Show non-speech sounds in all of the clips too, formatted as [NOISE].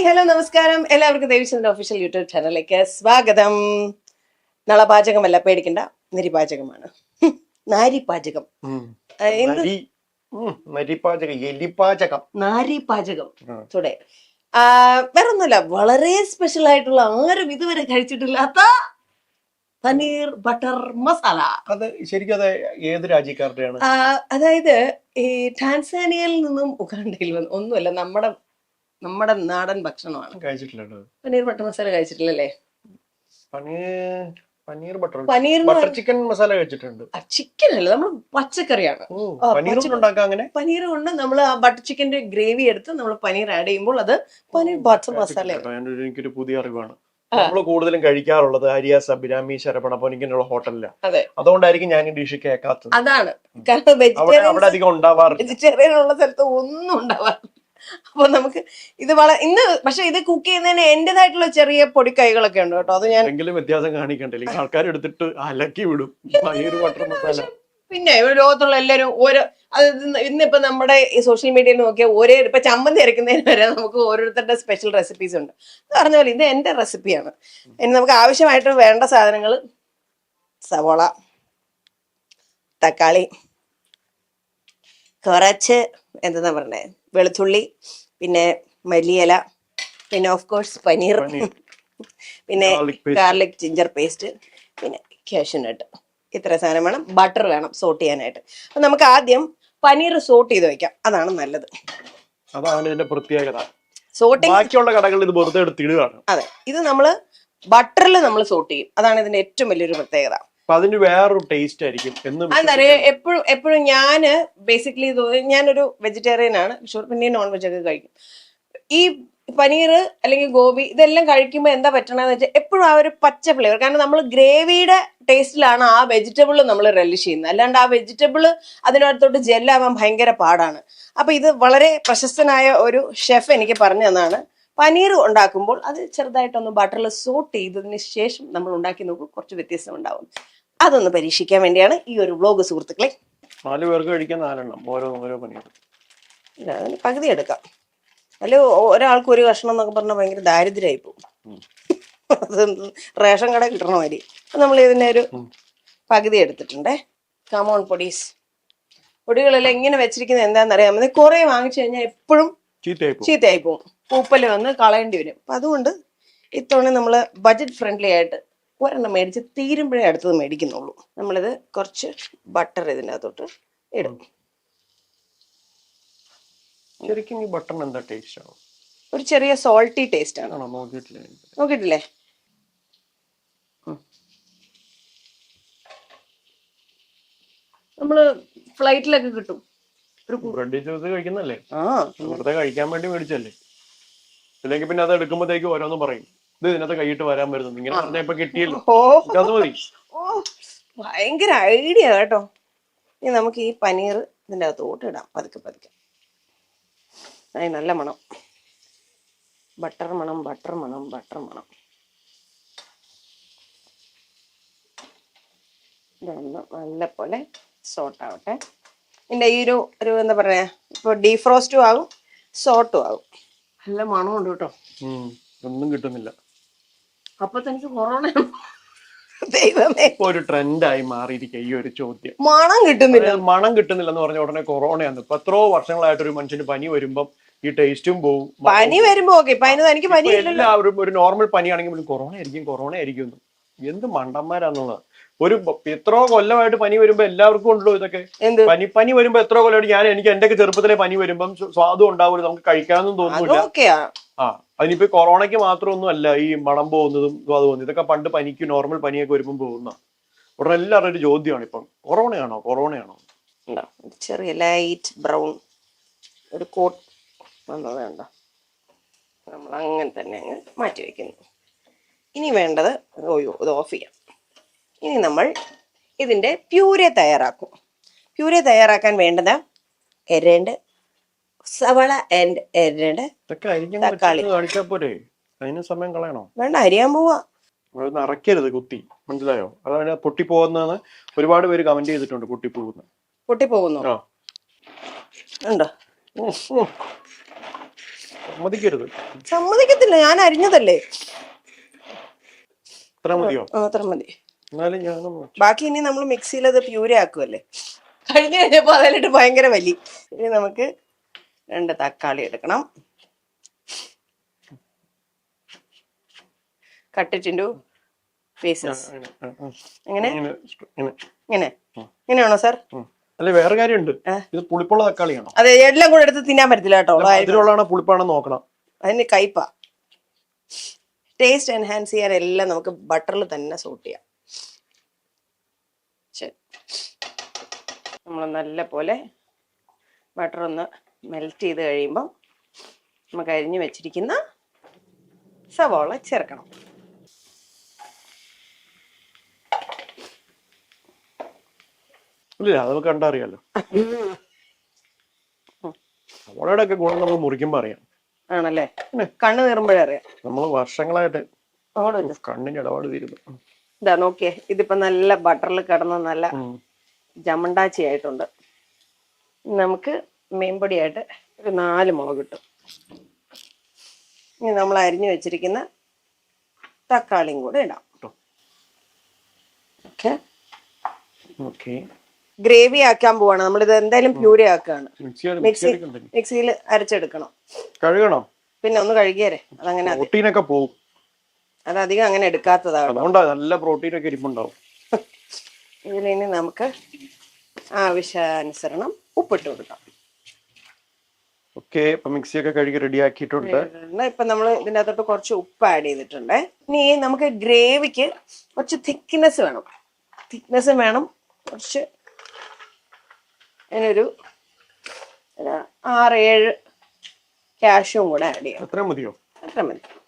Hi hello നമസ്കാരം. എല്ലാവർക്കും Devi Chandran official YouTube ചാനലിലേക്ക് സ്വാഗതം. നള പാചകമല്ല പേടിക്കണ്ട. നിരിപാചകമാണ്. ഹും, നാരി പാചകം ഉം. ആ, എന്ത്. ടുഡേ. വളരെ സ്പെഷ്യൽ ആയിട്ടുള്ള ആരും ഇതുവരെ കഴിച്ചിട്ടില്ലാത്ത പനീർ ബട്ടർ മസാല. അത് ശരിക്കും അത് ഏത് രാജ്യക്കാരുടെയാണ്? അതായത് ഈ ടാൻസാനിയയിൽ നിന്നും ഉഗാണ്ടയിൽ വന്ന് ഒന്നുമല്ല നമ്മുടെ നമ്മുടെ നാടൻ ഭക്ഷണമാണ്. കഴിച്ചിട്ടില്ലല്ലോ. Paneer butter masala കഴിച്ചിട്ടില്ലല്ലേ? Paneer paneer butter paneer butter chicken masala കഴിച്ചിട്ടുണ്ട്. ചിക്കൻ അല്ല നമ്മൾ പച്ചക്കറിയാണ്. അങ്ങനെ? പനീർ കൊണ്ട് നമ്മൾ ആ ബട്ടർ ചിക്കന്റെ ഗ്രേവി എടുത്ത് നമ്മൾ പനീർ ആഡ് ചെയ്യുമ്പോൾ അത് പനീർ ബട്ടർ മസാല എനിക്കൊരു പുതിയ അറിവാണ്. നമ്മൾ കൂടുതലും കഴിക്കാറുള്ളത് ഹരിയാസ് അഭിരാമി ശരപണ പൊനിക്കനുള്ള ഹോട്ടലിലാണ് അതെ. അതുകൊണ്ടായിരിക്കും ഞാൻ ഈ ഡിഷ് കേൾക്കാത്തത്. അതാണ്. കാരണം വെജിറ്റേറിയൻ അവിടെ അധികം ഉണ്ടാവാറില്ല. വെജിറ്റേറിയൻ ഉള്ള സ്ഥലത്ത് ഒന്നും ഉണ്ടാവാറില്ല. അപ്പൊ നമുക്ക് ഇത് വളരെ ഇന്ന് പക്ഷെ ഇത് കുക്ക് ചെയ്യുന്നതിന് എന്റേതായിട്ടുള്ള ചെറിയ പൊടി പൊടിക്കൈകളൊക്കെ ഉണ്ട് കേട്ടോ. അത് ഞാൻ എങ്കിലും വ്യത്യാസം കാണിക്കണ്ടേ? ആൾക്കാർ എടുത്തിട്ട് അലക്കി വിടും. പനീർ ബട്ടർ മസാല പിന്നെ ലോകത്തുള്ള എല്ലാവരും ഓരോ അത് ഇന്ന് ഇന്നിപ്പോ നമ്മുടെ ഈ സോഷ്യൽ മീഡിയയിൽ നോക്കിയാൽ ഒരേ ഇപ്പൊ ചമ്മന്തി അരയ്ക്കുന്നതിന് വരെ നമുക്ക് ഓരോരുത്തരുടെ സ്പെഷ്യൽ റെസിപ്പീസ് ഉണ്ട്. എന്ന് പറഞ്ഞ പോലെ ഇത് എന്റെ റെസിപ്പിയാണ് ഇനി നമുക്ക് ആവശ്യമായിട്ട് വേണ്ട സാധനങ്ങൾ സവോള തക്കാളി കുറച്ച് എന്താ പറയണേ വെളുത്തുള്ളി പിന്നെ മല്ലിയില പിന്നെ ഓഫ് കോഴ്സ് പനീർ. പിന്നെ ഗാർലിക് ജിഞ്ചർ പേസ്റ്റ് പിന്നെ കാഷ്യൂനട്ട് ഇത്ര സാധനം വേണം. ബട്ടർ വേണം സോട്ട് ചെയ്യാനായിട്ട്. അപ്പൊ നമുക്ക് ആദ്യം പനീർ സോട്ട് ചെയ്ത് വെക്കാം. അതാണ് നല്ലത്. അതാണ് ഇതിന്റെ പ്രത്യേകത. സോട്ടിങ് ബാക്കിയുള്ള കടകളിൽ ഇത് വെറുതെ എടുത്ത് അതെ. ഇത് നമ്മൾ ബട്ടറിൽ നമ്മൾ സോട്ട് ചെയ്യും. അതാണ് ഇതിന്റെ ഏറ്റവും വലിയൊരു പ്രത്യേകത. അപ്പൊ അതിന് വേറൊരു ടേസ്റ്റ് ആയിരിക്കും എന്ന് എപ്പോഴും എപ്പോഴും ഞാൻ ബേസിക്കലി ഞാനൊരു വെജിറ്റേറിയൻ ആണ്. ഷുവർ പിന്നെ നോൺ വെജ് ഒക്കെ കഴിക്കും. ഈ പനീർ അല്ലെങ്കിൽ ഗോബി ഇതെല്ലാം കഴിക്കുമ്പോൾ എന്താ പറ്റണമെന്ന് വെച്ചാൽ എപ്പോഴും ആ ഒരു പച്ച ഫ്ലേവർ കാരണം നമ്മൾ ഗ്രേവിയുടെ ടേസ്റ്റിലാണ് ആ വെജിറ്റബിൾ നമ്മൾ റെലിഷ് ചെയ്യുന്നത്. അല്ലാണ്ട് ആ വെജിറ്റബിൾ അതിനകത്തോട്ട് ജെല്ലാവാൻ ഭയങ്കര പാടാണ്. അപ്പൊ ഇത് വളരെ പ്രശസ്തനായ ഒരു ഷെഫ് എനിക്ക് പറഞ്ഞു തന്നാണ്. പനീർ ഉണ്ടാക്കുമ്പോൾ അത് ചെറുതായിട്ടൊന്ന് ബട്ടറിൽ സോട്ട് ചെയ്തതിന് ശേഷം നമ്മൾ ഉണ്ടാക്കി നോക്കും. കുറച്ച് വ്യത്യസ്തം ഉണ്ടാവും. അതൊന്ന് പരീക്ഷിക്കാൻ വേണ്ടിയാണ് ഈ ഒരു വ്ലോഗ് സുഹൃത്തുക്കളെ. നാല് പേർക്ക് കഴിക്കാൻ നാലെണ്ണം ഓരോ ഓരോ അതിന് പകുതി എടുക്കാം. അല്ല ഒരാൾക്ക് ഒരു കഷ്ണം എന്നൊക്കെ പറഞ്ഞാൽ ഭയങ്കര ദാരിദ്ര്യമായി പോകും. റേഷൻ കട കിട്ടണ മാതിരി. നമ്മൾ ഇതിനെ ഒരു. പകുതി എടുത്തിട്ടുണ്ടേ. കമോൺ പൊടീസ്. പൊടികളെല്ലാം ഇങ്ങനെ വെച്ചിരിക്കുന്നത് എന്താണെന്നറിയാം ഇത് കുറെ വാങ്ങിച്ചു കഴിഞ്ഞാൽ എപ്പോഴും ചീത്തയായി പോകും. ചീത്തയായി പോകും. പൂപ്പൽ വന്ന് കളയേണ്ടി വരും. അപ്പൊ അതുകൊണ്ട് ഇത്തവണ നമ്മൾ ബജറ്റ് ഫ്രണ്ട്ലി ആയിട്ട് ഒരെണ്ണം മേടിച്ച് തീരുമ്പോഴേ അടുത്തത് മേടിക്കുന്നുള്ളൂ. നമ്മളിത് കുറച്ച് ബട്ടർ ഇതിന്റെ അകത്തോട്ട് ഇടും ശരിക്കും ഈ ബട്ടൺ എന്താ ടേസ്റ്റ് ആണോ? ഒരു ചെറിയ സോൾട്ടി ടേസ്റ്റ് ആണ്. നോക്കിയിട്ടില്ല? നോക്കിയിട്ടില്ലേ? നമ്മൾ ഫ്ലൈറ്റിലൊക്കെ കിട്ടും. ഒരു ബ്രെഡ് ചോദിച്ച് കഴിക്കുന്നല്ലേ? ആ. വെറുതെ കഴിക്കാൻ വേണ്ടി മേടിച്ചല്ലേ? ഇല്ലെങ്കിൽ പിന്നെ അത് എടുക്കുമ്പോഴത്തേക്ക് ഓരോന്നും പറയും. ഇത് ഇതിനകത്ത് കൈയിട്ട് വരാൻ വരുന്നത്. ഇങ്ങനെ പറഞ്ഞപ്പോ ഇപ്പൊ കിട്ടിയല്ലോ. ഓ. അത് മതി. ഓ ഭയങ്കര ഐഡിയ കേട്ടോ. ഇനി നമുക്ക് ഈ പനീർ ഇതിന്റെ അകത്തോട്ട് ഇടാം പതുക്കെ പതുക്കെ. അതിന് നല്ല മണം. ബട്ടർ മണം ബട്ടർ മണം ബട്ടർ മണം. ഇതൊന്ന് നല്ല പോലെ സോട്ട് ആവട്ടെ. ഇതിന്റെ ഈ ഒരു ഒരു എന്താ പറയാ ഇപ്പൊ ഡീഫ്രോസ്റ്റും ആകും സോട്ടും ആകും. നല്ല മണമുണ്ട് കേട്ടോ. ഒന്നും കിട്ടുന്നില്ല. അപ്പൊ തനിക്ക് കൊറോണ ദൈവമേ. ഒരു ട്രെൻഡായി മാറിയിരിക്കുക ഈ ഒരു ചോദ്യം. മണം കിട്ടുന്നില്ല. അതായത് മണം കിട്ടുന്നില്ല എന്ന് പറഞ്ഞ ഉടനെ കൊറോണയാണ് ഇപ്പൊ എത്രയോ വർഷങ്ങളായിട്ട് ഒരു മനുഷ്യന് പനി വരുമ്പം ഈ ടേസ്റ്റും പോവും. പനി വരുമ്പോ ഓക്കെ പനി എനിക്ക് പനി ഇപ്പൊ ഇല്ലല്ലോ എല്ലാവരും ഒരു നോർമൽ പനിയാണെങ്കിൽ കൊറോണ ആയിരിക്കും കൊറോണ ആയിരിക്കും എന്ന്. എന്ത് മണ്ടന്മാരാന്നുള്ളത്. ഒരു എത്രയോ കൊല്ലമായിട്ട് പനി വരുമ്പോ എല്ലാവർക്കും ഉണ്ടല്ലോ ഇതൊക്കെ. പനി പനി വരുമ്പോ എത്ര കൊല്ലമായിട്ട് ഞാൻ എനിക്ക് എന്റെ ചെറുപ്പത്തിലെ പനി വരുമ്പം സ്വ- സ്വാദും ഉണ്ടാവില്ല നമുക്ക് കഴിക്കാനൊന്നും തോന്നുന്നില്ല. ആ അതിനിപ്പോ കൊറോണയ്ക്ക് മാത്രമൊന്നും അല്ല ഈ മണം പോകുന്നതും സ്വാദ് പോകുന്നതും ഇതൊക്കെ പണ്ട് പനിക്ക് നോർമൽ പനിയൊക്കെ വരുമ്പോൾ പോകുന്ന. ഉടനെ എല്ലാവരുടെ ഒരു ചോദ്യമാണ് ഇപ്പം. കൊറോണയാണോ? കൊറോണയാണോ? ചെറിയ ലൈറ്റ് ബ്രൗൺ ഒരു കോട്ട് വന്നത് വേണ്ട നമ്മൾ അങ്ങനെ തന്നെ അങ്ങ് മാറ്റി വെക്കുന്നു ഇനി വേണ്ടത് ഓയോ ഇത് ഓഫ് ചെയ്യാം. ഇനി നമ്മൾ ഇതിന്റെ പ്യൂരെ തയ്യാറാക്കും. പ്യൂരെ തയ്യാറാക്കാൻ വേണ്ടത് എരണ്ട് സവള ആൻഡ് എരണ്ട് തക്കാളി. അതിന് സമയം കളയണോ? വേണ്ട അരിയാൻ പോവാ. നിറയ്ക്കരുത് കുത്തി. മനസ്സിലായോ? അതാണ് പൊട്ടിപ്പോകുന്നതെന്ന് ഒരുപാട് പേര് കമന്റ് ചെയ്തിട്ടുണ്ട് പൊട്ടിപ്പോകുന്ന. പൊട്ടിപ്പോകുന്നു? ആ. ഉണ്ടോ? ഉം, ഉം. സമ്മതിക്കരുത്. സമ്മതിക്കത്തില്ല ഞാൻ അരിഞ്ഞതല്ലേ? ഇത്ര മതിയോ? അത്ര മതി. ബാക്കി ഇനി നമ്മൾ മിക്സിയിൽ അത് പ്യൂരി ആക്കുമല്ലേ കഴിഞ്ഞു കഴിഞ്ഞപ്പോ അതിലിട്ട് ഭയങ്കര വലി. ഇനി നമുക്ക് രണ്ട് തക്കാളി എടുക്കണം. കട്ടിട്ടിന്റെ പീസസ്. എങ്ങനെ? ഇങ്ങനെ, ഇങ്ങനെ. ഇങ്ങനെ. ഇങ്ങനെയാണോ സാർ? അല്ലെ വേറെ കാര്യമുണ്ട്. ഇത് പുളിപ്പുള്ള തക്കാളിയാണോ? അതെ എല്ലാം കൂടെ എടുത്ത് തിന്നാൻ പറ്റില്ല കേട്ടോ. അതിലുള്ളതാണോ പുളിപ്പാണോ നോക്കണം. അതിന് കയ്പ ടേസ്റ്റ് എൻഹാൻസ് ചെയ്യാൻ എല്ലാം നമുക്ക് ബട്ടറിൽ തന്നെ സൂട്ട് ചെയ്യാം. നമ്മൾ നല്ല പോലെ ബട്ടർ ഒന്ന് മെൽറ്റ് ചെയ്ത് കഴിയുമ്പം നമുക്ക് അരിഞ്ഞു വെച്ചിരിക്കുന്ന സവോള ചേർക്കണം. ഇല്ല അത് നമുക്ക് കണ്ടറിയാലോ. സവോളയുടെ ഒക്കെ ഗുണം നമ്മൾ മുറിക്കുമ്പോ അറിയാം. ആണല്ലേ? കണ്ണ് നീറുമ്പോഴേ അറിയാം. നമ്മൾ വർഷങ്ങളായിട്ട്. കണ്ണിന് ഇടപാട് തീരുന്നു. ഇതാ നോക്കിയേ ഇതിപ്പോ നല്ല ബട്ടറിൽ കിടന്ന് നല്ല. ജമണ്ടാച്ചി ആയിട്ടുണ്ട്. നമുക്ക് മീൻപൊടിയായിട്ട് ഒരു നാല് മുളക് കിട്ടും ഇനി നമ്മൾ അരിഞ്ഞു വെച്ചിരിക്കുന്ന തക്കാളിയും കൂടെ ഇടാം. ട്ടോ. ഓക്കെ. ഓക്കെ. ഗ്രേവി ആക്കാൻ പോവാണ്. നമ്മളിത് എന്തായാലും പ്യൂരി ആക്കുകയാണ് മിക്സി മിക്സി മിക്സി മിക്സിയിൽ അരച്ചെടുക്കണം. കഴുകണം? പിന്നെ ഒന്ന് കഴുകിയരെ. അതങ്ങനെ അതി- അധികം അതധികം അങ്ങനെ എടുക്കാത്തതാണ് അതുകൊണ്ടാ നല്ല പ്രോട്ടീനൊക്കെ ഇരിപ്പുണ്ടാവും. ഇതിലിനി നമുക്ക് ആവശ്യാനുസരണം ഉപ്പിട്ട് കൊടുക്കാം. ഓക്കെ ഇപ്പൊ മിക്സി ഒക്കെ കഴുകി റെഡി ആക്കിയിട്ടുണ്ട്. ഇപ്പൊ നമ്മൾ ഇതിന്റെ അകത്തോട്ട് കുറച്ച് ഉപ്പ് ആഡ് ചെയ്തിട്ടുണ്ട്. ഇനി നമുക്ക് ഗ്രേവിക്ക് കുറച്ച് തിക്നെസ് വേണം. തിക്നെസ് വേണം. കുറച്ച് അതിനൊരു ആറ് ഏഴ് ക്യാഷും കൂടെ ആഡ് ചെയ്യാം. അത്ര മതിയോ? അത്ര മതി.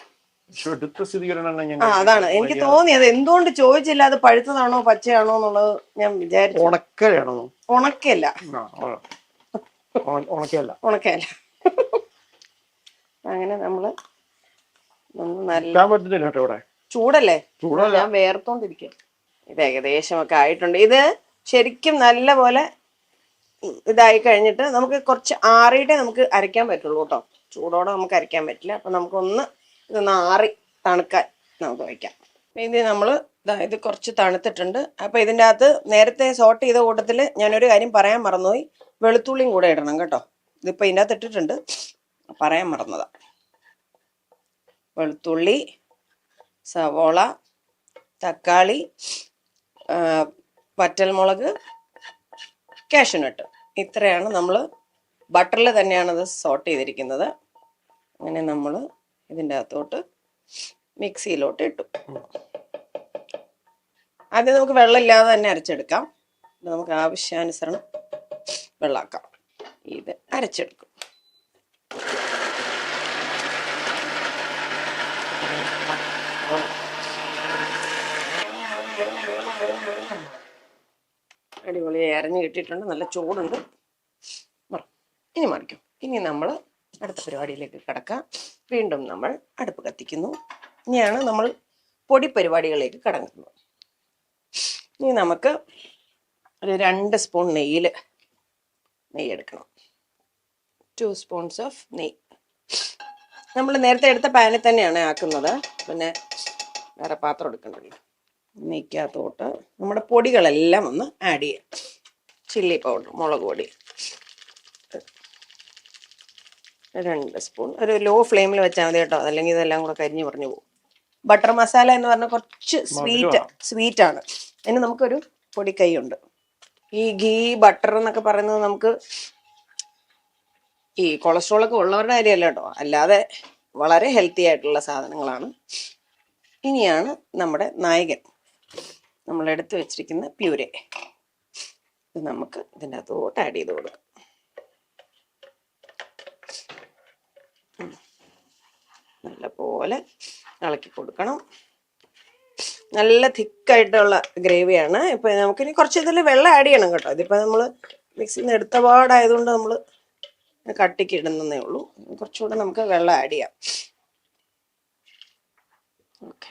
അതാണ്. എനിക്ക് തോന്നി അത് എന്തുകൊണ്ട് ചോദിച്ചില്ല അത് പഴുത്തതാണോ പച്ചയാണോ എന്നുള്ളത് ഞാൻ വിചാരിച്ചു. ഉണക്കലാണോ ഉണക്കല്ല ഉണക്കല്ല അങ്ങനെ നമ്മൾ നല്ല കേട്ടോ ഇവിടെ. ചൂടല്ലേ? ചൂടല്ല. ഞാൻ വേർത്തോണ്ടിരിക്കും. ഇത് ഏകദേശം ഒക്കെ ആയിട്ടുണ്ട്. ഇത് ശരിക്കും നല്ല പോലെ ഇതായി കഴിഞ്ഞിട്ട് നമുക്ക് കുറച്ച് ആറിയിട്ടേ നമുക്ക് അരയ്ക്കാൻ പറ്റുള്ളൂ കേട്ടോ. ചൂടോടെ നമുക്ക് അരയ്ക്കാൻ പറ്റില്ല. അപ്പൊ നമുക്കൊന്ന് ഇതൊന്ന് ആറി തണുക്കാൻ നമുക്ക് വയ്ക്കാം. ഇത് നമ്മൾ ഇത് കുറച്ച് തണുത്തിട്ടുണ്ട്. അപ്പൊ ഇതിന്റെ അകത്ത് നേരത്തെ സോട്ട് ചെയ്ത കൂട്ടത്തിൽ ഞാനൊരു കാര്യം പറയാൻ മറന്നുപോയി. വെളുത്തുള്ളിയും കൂടെ ഇടണം കേട്ടോ. ഇതിപ്പോ ഇതിന്റെ അകത്ത് ഇട്ടിട്ടുണ്ട്. പറയാൻ മറന്നതാ. വെളുത്തുള്ളി സവോള തക്കാളി വറ്റൽമുളക് കാഷ്യൂനട്ട്. ഇത്രയാണ് നമ്മൾ ബട്ടറിൽ തന്നെയാണത് സോട്ട് ചെയ്തിരിക്കുന്നത്. അങ്ങനെ നമ്മൾ ഇതിന്റെ അകത്തോട്ട് മിക്സിയിലോട്ട് ഇട്ടു. ആദ്യം നമുക്ക് വെള്ളമില്ലാതെ തന്നെ അരച്ചെടുക്കാം. നമുക്ക് ആവശ്യാനുസരണം വെള്ളമാക്കാം ഇത് അരച്ചെടുക്കും. അടിപൊളിയായി അരഞ്ഞു കിട്ടിയിട്ടുണ്ട്. നല്ല ചൂടുണ്ട്. ഇനി മറിക്കും. ഇനി നമ്മൾ അടുത്ത പരിപാടിയിലേക്ക് കടക്കാം. വീണ്ടും നമ്മൾ അടുപ്പ് കത്തിക്കുന്നു. ഇനിയാണ് നമ്മൾ പൊടി പരിപാടികളിലേക്ക് കടങ്ങുന്നത് ഇനി നമുക്ക് ഒരു രണ്ട് സ്പൂൺ നെയ്യിൽ നെയ്യ് എടുക്കണം. ടു സ്പൂൺസ് ഓഫ് നെയ്യ്. നമ്മൾ നേരത്തെ എടുത്ത പാനിൽ തന്നെയാണ് ആക്കുന്നത്. പിന്നെ വേറെ പാത്രം എടുക്കണ്ടല്ലോ. നെയ്ക്കകത്തോട്ട് നമ്മുടെ പൊടികളെല്ലാം ഒന്ന് ആഡ് ചെയ്യാം. ചില്ലി പൗഡർ മുളക് പൊടി. രണ്ട് സ്പൂൺ ഒരു ലോ ഫ്ലെയിമിൽ വെച്ചാൽ മതി കേട്ടോ. അല്ലെങ്കിൽ ഇതെല്ലാം കൂടെ കരിഞ്ഞു പറഞ്ഞു പോകും. ബട്ടർ മസാല എന്ന് പറഞ്ഞാൽ കുറച്ച് സ്വീറ്റ് സ്വീറ്റ് ആണ്. അതിന് നമുക്കൊരു പൊടിക്കൈ ഉണ്ട്. ഈ ഗീ ബട്ടർ എന്നൊക്കെ പറയുന്നത് നമുക്ക് ഈ കൊളസ്ട്രോൾ ഒക്കെ ഉള്ളവരുടെ കാര്യമല്ല കേട്ടോ. അല്ലാതെ വളരെ ഹെൽത്തി ആയിട്ടുള്ള സാധനങ്ങളാണ്. ഇനിയാണ് നമ്മുടെ നായകൻ. നമ്മളെടുത്ത് വെച്ചിരിക്കുന്ന പ്യൂരെ. ഇത് നമുക്ക് ഇതിന്റെ അകത്തോട്ട് ആഡ് ചെയ്ത് കൊടുക്കാം. നല്ലപോലെ ഇളക്കി കൊടുക്കണം. നല്ല തിക്കായിട്ടുള്ള ഗ്രേവിയാണ്. ഇപ്പൊ നമുക്കിനി കുറച്ച് ഇതിൽ വെള്ളം ആഡ് ചെയ്യണം കേട്ടോ. ഇതിപ്പോ നമ്മൾ മിക്സിയിൽ നിന്ന് എടുത്ത പാടായതുകൊണ്ട് നമ്മൾ കട്ടിക്ക് ഇടുന്നതേ ഉള്ളൂ. കുറച്ചുകൂടെ നമുക്ക് വെള്ളം ആഡ് ചെയ്യാം. ഓക്കെ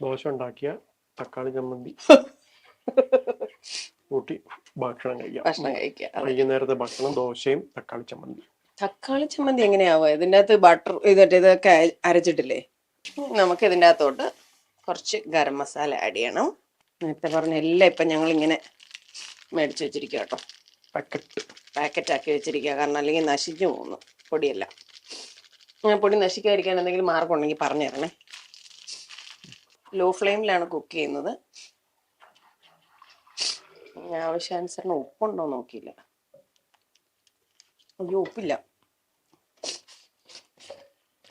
ദോശ ഉണ്ടാക്കിയ തക്കാളി ചമ്മന്തി. [LAUGHS] കൂട്ടി ഭക്ഷണം കഴിക്കാം. ഭക്ഷണം കഴിക്കുക അതെ. വൈകുന്നേരത്തെ ഭക്ഷണം ദോശയും തക്കാളി ചമ്മന്തി. തക്കാളി ചമ്മന്തി എങ്ങനെയാവോ? ഇതിന്റെ അകത്ത് ബട്ടർ ഇതിട്ട് ഇതൊക്കെ അരച്ചിട്ടില്ലേ? നമുക്ക് ഇതിന്റെ അകത്തോട്ട് കുറച്ച് ഗരം മസാല ആഡ് ചെയ്യണം. നേരത്തെ പറഞ്ഞ എല്ലാം ഇപ്പം ഞങ്ങൾ ഇങ്ങനെ മേടിച്ച് വെച്ചിരിക്കുക കേട്ടോ. പാക്കറ്റ്. പാക്കറ്റ് ആക്കി വെച്ചിരിക്കുക കാരണം അല്ലെങ്കിൽ നശിച്ചു പോകുന്നു പൊടിയെല്ലാം. ഞാൻ പൊടി നശിക്കാതിരിക്കാൻ എന്തെങ്കിലും മാർഗം ഉണ്ടെങ്കിൽ പറഞ്ഞു തരണേ ലോ ഫ്ലെയിമിലാണ് കുക്ക് ചെയ്യുന്നത്. ആവശ്യാനുസരണം ഉപ്പുണ്ടോ നോക്കിയില്ല. അയ്യോ ഉപ്പില്ല.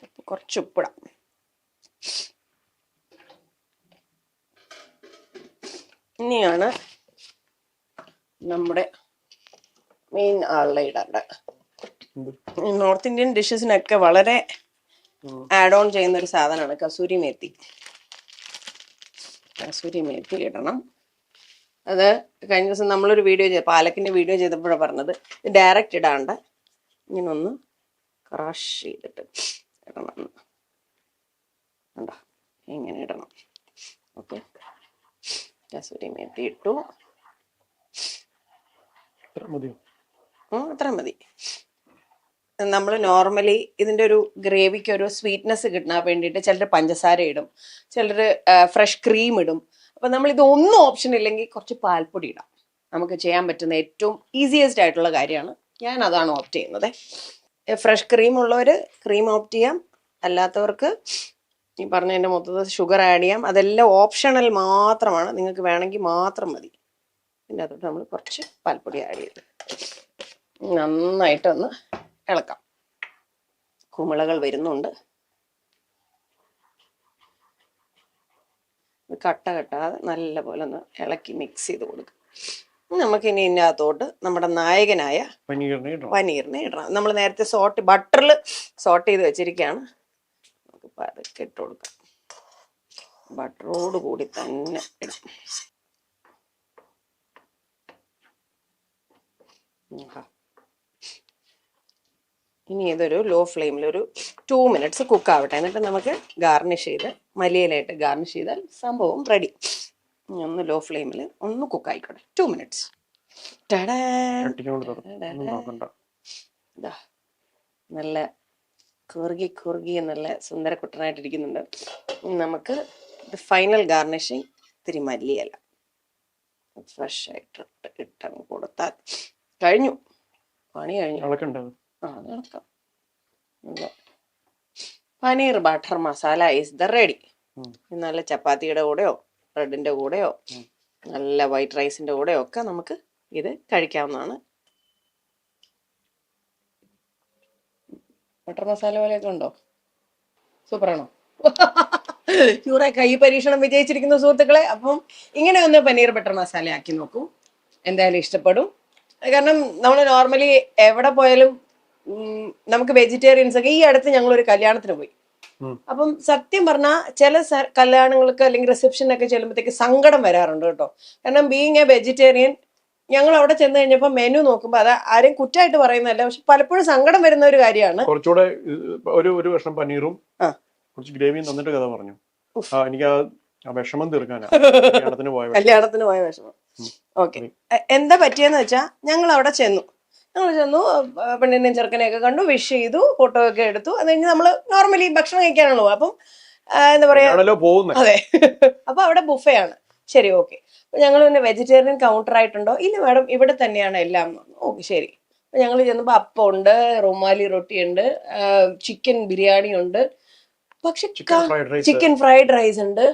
ഉപ്പ് കുറച്ച് ഉപ്പിടാം. ഇനിയാണ് നമ്മുടെ മെയിൻ ആളെ ഇടേണ്ടത് നോർത്ത് ഇന്ത്യൻ ഡിഷസിനൊക്കെ വളരെ ആഡ് ഓൺ ചെയ്യുന്ന ഒരു സാധനമാണ് കസൂരി മേത്തി. കസൂരി മേത്തി ഇടണം. അത് കഴിഞ്ഞ ദിവസം നമ്മളൊരു വീഡിയോ ചെയ്ത് പാലക്കിന്റെ വീഡിയോ ചെയ്തപ്പോഴാണ് പറഞ്ഞത്. ഇത് ഡയറക്റ്റ് ഇടാണ്ട്. ഇങ്ങനെ ഒന്ന് ക്രാഷ് ചെയ്തിട്ട് ഇടണം. കണ്ടോ? ഇങ്ങനെ ഇടണം. ഓക്കെ കസൂരി മേത്തി ഇട്ടു. അത്ര മതി. നമ്മൾ നോർമലി ഇതിന്റെ ഒരു ഗ്രേവിക്ക് ഒരു സ്വീറ്റ്നെസ് കിട്ടാൻ വേണ്ടിയിട്ട് ചിലർ പഞ്ചസാര ഇടും. ചിലർ ഫ്രഷ് ക്രീം ഇടും. അപ്പം നമ്മൾ ഇത് ഒന്നും ഓപ്ഷൻ ഇല്ലെങ്കിൽ കുറച്ച് പാൽപ്പൊടി ഇടാം. നമുക്ക് ചെയ്യാൻ പറ്റുന്ന ഏറ്റവും ഈസിയസ്റ്റ് ആയിട്ടുള്ള കാര്യമാണ്. ഞാൻ അതാണ് ഓപ്റ്റ് ചെയ്യുന്നത്. ഫ്രഷ് ക്രീം ഉള്ളവർ ക്രീം ഓപ്റ്റ് ചെയ്യാം. അല്ലാത്തവർക്ക് ഈ പറഞ്ഞതിന്റെ മൊത്തത്തിൽ ഷുഗർ ആഡ് ചെയ്യാം. അതെല്ലാം ഓപ്ഷണൽ മാത്രമാണ്. നിങ്ങൾക്ക് വേണമെങ്കിൽ മാത്രം മതി. പിന്നെ അതുകൊണ്ട് നമ്മൾ കുറച്ച് പാൽപ്പൊടി ആഡ് ചെയ്ത് നന്നായിട്ടൊന്ന് ഇളക്കാം. കുമിളകൾ വരുന്നുണ്ട്. കട്ട കെട്ടാതെ നല്ല പോലെ ഒന്ന് ഇളക്കി മിക്സ് ചെയ്ത് കൊടുക്കുക. നമുക്കിനി ഇനി അകത്തോട്ട് നമ്മുടെ നായകനായ പനീറിനെ ഇടണം. പനീറിനെ ഇടണം. നമ്മൾ നേരത്തെ സോട്ട് ബട്ടറിൽ സോട്ട് ചെയ്ത് വെച്ചിരിക്കുകയാണ്. നമുക്ക് പതുക്കെ ഇട്ട് കൊടുക്കാം. ബട്ടറോട് കൂടി തന്നെ ഇടാം. ഇനി ഇതൊരു ലോ ഫ്ലെയിമിൽ ഒരു ടു മിനിറ്റ്സ് കുക്ക് ആവട്ടെ. എന്നിട്ട് നമുക്ക് ഗാർണിഷ് ചെയ്ത് മലയിലായിട്ട് ഗാർണിഷ് ചെയ്താൽ സംഭവം റെഡി ഒന്ന് ലോ ഫ്ലെയിമിൽ ഒന്ന് കുക്ക് ആയിക്കോട്ടെ. ടു മിനിറ്റ്സ് നല്ല കുറുകി കുറുകി നല്ല സുന്ദര കുട്ടനായിട്ടിരിക്കുന്നുണ്ട്. നമുക്ക് ഫൈനൽ ഗാർണിഷിങ് ഇത്തിരി മല്ലിയല്ല ഫ്രഷ് ആയിട്ട് ഇട്ടങ്ങ് കൊടുത്താൽ കഴിഞ്ഞു. പണി കഴിഞ്ഞു. ആ അത് paneer butter masala is the ready. നല്ല ചപ്പാത്തിയുടെ കൂടെയോ ബ്രെഡിന്റെ കൂടെയോ നല്ല വൈറ്റ് റൈസിന്റെ കൂടെയോ ഒക്കെ നമുക്ക് ഇത് കഴിക്കാവുന്നതാണ്. ബട്ടർ മസാല പോലെയൊക്കെ ഉണ്ടോ? സൂപ്പറാണോ? [LAUGHS] യൂറെ കൈ പരീക്ഷണം വിജയിച്ചിരിക്കുന്ന സുഹൃത്തുക്കളെ. അപ്പം ഇങ്ങനെ ഒന്ന് പനീർ ബട്ടർ മസാല ആക്കി നോക്കൂ. എന്തായാലും ഇഷ്ടപ്പെടും. കാരണം നമ്മൾ നോർമലി എവിടെ പോയാലും നമുക്ക് വെജിറ്റേറിയൻസ് ഒക്കെ ഈ അടുത്ത് ഞങ്ങൾ ഒരു കല്യാണത്തിന് പോയി. അപ്പം സത്യം പറഞ്ഞാൽ ചില കല്യാണങ്ങൾക്ക് അല്ലെങ്കിൽ റിസപ്ഷനൊക്കെ ചെല്ലുമ്പോഴത്തേക്ക് സങ്കടം വരാറുണ്ട് കേട്ടോ. കാരണം ബീങ് എ വെജിറ്റേറിയൻ ഞങ്ങൾ അവിടെ ചെന്ന് കഴിഞ്ഞപ്പോൾ മെനു നോക്കുമ്പോൾ അത് ആരും കുറ്റമായിട്ട് പറയുന്നതല്ല. പക്ഷെ പലപ്പോഴും സങ്കടം വരുന്ന ഒരു കാര്യമാണ്. കുറച്ചുകൂടെ ഒരു ഒരു കഷ്ണം പനീറും കുറച്ച് ഗ്രേവിയും തന്നിട്ട് കഥ പറഞ്ഞു. എനിക്ക് ആ വിഷമം തീർക്കാനാ. [LAUGHS] കല്യാണത്തിന് പോയ വിഷമം. ഓക്കെ എന്താ പറ്റിയെന്ന് വെച്ചാൽ ഞങ്ങൾ അവിടെ ചെന്നു. ഞങ്ങൾ ചെന്നു പെണ്ണിനെയും ചെറുക്കനെയൊക്കെ കണ്ടു വിഷ് ചെയ്തു ഫോട്ടോ ഒക്കെ എടുത്തു. അത് കഴിഞ്ഞ് നമ്മൾ നോർമലി ഭക്ഷണം കഴിക്കാനുള്ളു അപ്പം എന്താ പറയാ അതെ. [LAUGHS] അപ്പൊ അവിടെ ബുഫേ ആണ്. ശരി ഓക്കെ അപ്പൊ ഞങ്ങൾ പിന്നെ വെജിറ്റേറിയൻ കൗണ്ടർ ആയിട്ടുണ്ടോ? ഇല്ല മാഡം ഇവിടെ തന്നെയാണ് എല്ലാം. ഓക്കെ ശരി. അപ്പൊ ഞങ്ങൾ ചെന്നപ്പോ അപ്പം ഉണ്ട് റുമാലി റൊട്ടി ഉണ്ട് ചിക്കൻ ബിരിയാണി ഉണ്ട്. പക്ഷെ ചിക്കൻ ഫ്രൈഡ് റൈസ് ഉണ്ട്.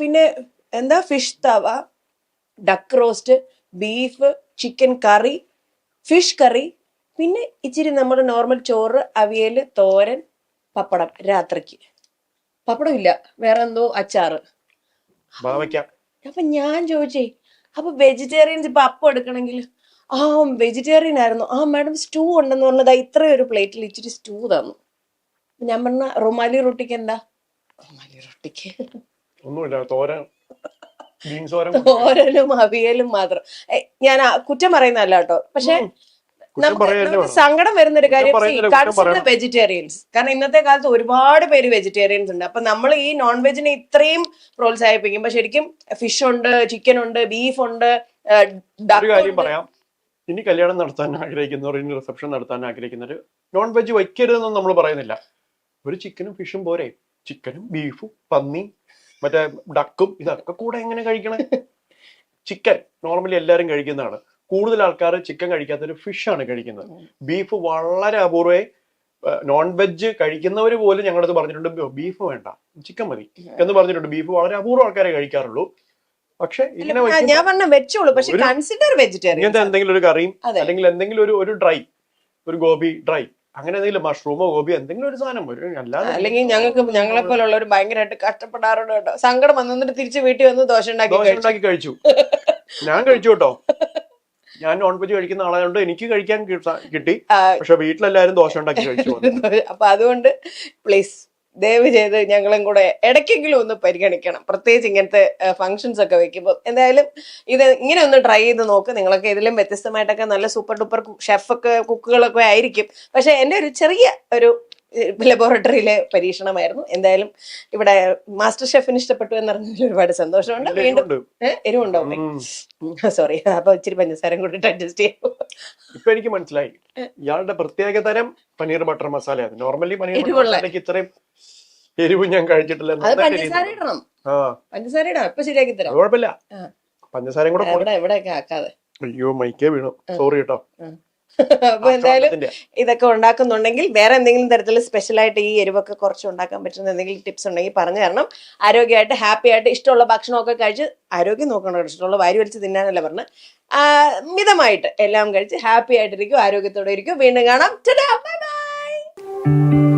പിന്നെ എന്താ fish tawa duck roast beef chicken curry fish curry പിന്നെ ഇച്ചിരി നമ്മുടെ നോർമൽ ചോറ് അവിയൽ തോരൻ പപ്പടം രാത്രിക്ക്. പപ്പടം ഇല്ല വേറെ എന്തോ അച്ചാറ്. അപ്പൊ ഞാൻ ചോദിച്ചേ അപ്പൊ വെജിറ്റേറിയൻസ് ഇപ്പൊ അപ്പം എടുക്കണമെങ്കിൽ? ആ വെജിറ്റേറിയൻ ആയിരുന്നു. ആ മാഡം സ്റ്റൂ ഉണ്ടെന്ന് പറഞ്ഞത് ഇത്രയും ഒരു പ്ലേറ്റിൽ ഇച്ചിരി സ്റ്റൂ തന്നു. ഞാൻ പറഞ്ഞ റൊമാലി റൊട്ടിക്ക് എന്താ? റുമാലി റൊട്ടിക്ക്. ഒന്നുമില്ല തോരൻ. [LAUGHS] ഓരനും അവിയലും മാത്രം. ഞാൻ കുറ്റം പറയുന്നതല്ല കേട്ടോ. പക്ഷെ നമുക്ക്. സങ്കടം വരുന്ന ഒരു കാര്യം. വെജിറ്റേറിയൻസ് കാരണം ഇന്നത്തെ കാലത്ത് ഒരുപാട് പേര് വെജിറ്റേറിയൻസ് ഉണ്ട്. അപ്പൊ നമ്മൾ ഈ നോൺ വെജിനെ ഇത്രയും പ്രോത്സാഹിപ്പിക്കും. പക്ഷെ ശരിക്കും ഫിഷ് ഉണ്ട് ചിക്കൻ ഉണ്ട് ബീഫ് ഉണ്ട് കാര്യം പറയാം. ഇനി കല്യാണം നടത്താൻ ആഗ്രഹിക്കുന്നവർ ഇനി റിസപ്ഷൻ നടത്താൻ ആഗ്രഹിക്കുന്നവർ നോൺ വെജ് വയ്ക്കരുതെന്ന് നമ്മൾ പറയുന്നില്ല. ഒരു ചിക്കനും ഫിഷും പോരെ. ചിക്കനും ബീഫും പന്നി മറ്റേ ഡക്കും ഇതൊക്കെ കൂടെ എങ്ങനെ കഴിക്കണേ? ചിക്കൻ നോർമലി എല്ലാവരും കഴിക്കുന്നതാണ്. കൂടുതൽ ആൾക്കാർ ചിക്കൻ കഴിക്കാത്തൊരു ഫിഷാണ് കഴിക്കുന്നത്. ബീഫ് വളരെ അപൂർവേ നോൺ വെജ് കഴിക്കുന്നവർ പോലും ഞങ്ങളുടെ അടുത്ത് പറഞ്ഞിട്ടുണ്ട് ബീഫ് വേണ്ട ചിക്കൻ മതി. എന്ന് പറഞ്ഞിട്ടുണ്ട്. ബീഫ് വളരെ അപൂർവം ആൾക്കാരെ കഴിക്കാറുള്ളൂ. പക്ഷെ ഇങ്ങനെ ഞാൻ പറഞ്ഞ വെച്ചോളൂ പക്ഷെ കൺസിഡർ വെജിറ്റേറിയൻ എന്തെങ്കിലും ഒരു കറിയും അല്ലെങ്കിൽ എന്തെങ്കിലും ഒരു ഒരു ഡ്രൈ ഒരു ഗോപി ഡ്രൈ അങ്ങനെ എന്തെങ്കിലും മഷ്റൂമോ ഗോബി എന്തെങ്കിലും ഒരു സാധനം. വരും അല്ലാതെ അല്ലെങ്കിൽ ഞങ്ങൾക്ക് ഞങ്ങളെ പോലുള്ളവർ ഭയങ്കരമായിട്ട് കഷ്ടപ്പെടാറുണ്ട് കേട്ടോ. സങ്കടം വന്നിട്ട് തിരിച്ച് വീട്ടിൽ വന്ന് ദോശ ഉണ്ടാക്കി ദോശ കഴിച്ചു. ഉണ്ടാക്കി കഴിച്ചു. ഞാൻ കഴിച്ചു കേട്ടോ. [LAUGHS] ഞാൻ നോൺ വെജ് കഴിക്കുന്ന ആളായതുകൊണ്ട് എനിക്ക് കഴിക്കാൻ കിട്ടി. പക്ഷെ വീട്ടിലെല്ലാരും ദോശ ഉണ്ടാക്കി കഴിച്ചു [LAUGHS] അപ്പൊ അതുകൊണ്ട് പ്ലീസ് ദയവ് ചെയ്ത് ഞങ്ങളും കൂടെ ഇടയ്ക്കെങ്കിലും ഒന്ന് പരിഗണിക്കണം. പ്രത്യേകിച്ച് ഇങ്ങനത്തെ ഫങ്ഷൻസ് ഒക്കെ വെക്കുമ്പോൾ എന്തായാലും ഇത് ഇങ്ങനെ ഒന്ന് ട്രൈ ചെയ്ത് നോക്ക്. നിങ്ങളൊക്കെ ഇതിലും വ്യത്യസ്തമായിട്ടൊക്കെ നല്ല സൂപ്പർ ഡൂപ്പർ ഷെഫൊക്കെ കുക്കുകളൊക്കെ ആയിരിക്കും. പക്ഷെ എന്റെ ഒരു ചെറിയ ഒരു ലബോറട്ടറിയിലെ പരീക്ഷണമായിരുന്നു. എന്തായാലും ഇവിടെ മാസ്റ്റർ ഷെഫിന് ഇഷ്ടപ്പെട്ടു എന്നറിഞ്ഞതിൽ ഒരുപാട് സന്തോഷമുണ്ട്. വീണ്ടും എരിവുണ്ടാവും എരിവുണ്ടോ സോറി അപ്പൊ ഇച്ചിരി പഞ്ചസാരം കൂടിയിട്ട് അഡ്ജസ്റ്റ് ചെയ്യാം. ഇപ്പൊ എനിക്ക് മനസ്സിലായി. ഇയാളുടെ പ്രത്യേക തരം പനീർ ബട്ടർ മസാല നോർമലി പനീർ. മസാലയ്ക്ക് ഇത്രയും എരിവ് ഞാൻ കഴിച്ചിട്ടില്ല പഞ്ചസാര ഇടണം. പഞ്ചസാര ഇടാം. ഇപ്പൊ ശരിയാക്കി തരാം. കുഴപ്പമില്ല. പഞ്ചസാരയും കൂടെ. എവിടെ എവിടെയൊക്കെ ആക്കാതെ. അയ്യോ മൈക്കേ വീണു. സോറി കേട്ടോ അപ്പൊ എന്തായാലും. ഇതൊക്കെ ഉണ്ടാക്കുന്നുണ്ടെങ്കിൽ വേറെ എന്തെങ്കിലും തരത്തിൽ സ്പെഷ്യൽ ആയിട്ട് ഈ എരിവൊക്കെ കുറച്ച് ഉണ്ടാക്കാൻ പറ്റുന്ന എന്തെങ്കിലും ടിപ്സ് ഉണ്ടെങ്കിൽ പറഞ്ഞു തരണം ആരോഗ്യമായിട്ട് ഹാപ്പി ആയിട്ട് ഇഷ്ടമുള്ള ഭക്ഷണമൊക്കെ കഴിച്ച് ആരോഗ്യം നോക്കണം. ഇഷ്ടമുള്ള വാരി വലിച്ച് തിന്നാനല്ല പറഞ്ഞ് മിതമായിട്ട് എല്ലാം കഴിച്ച് ഹാപ്പി ആയിട്ടിരിക്കും ആരോഗ്യത്തോടെ ഇരിക്കും വീണ്ടും കാണാം ബൈ ബൈ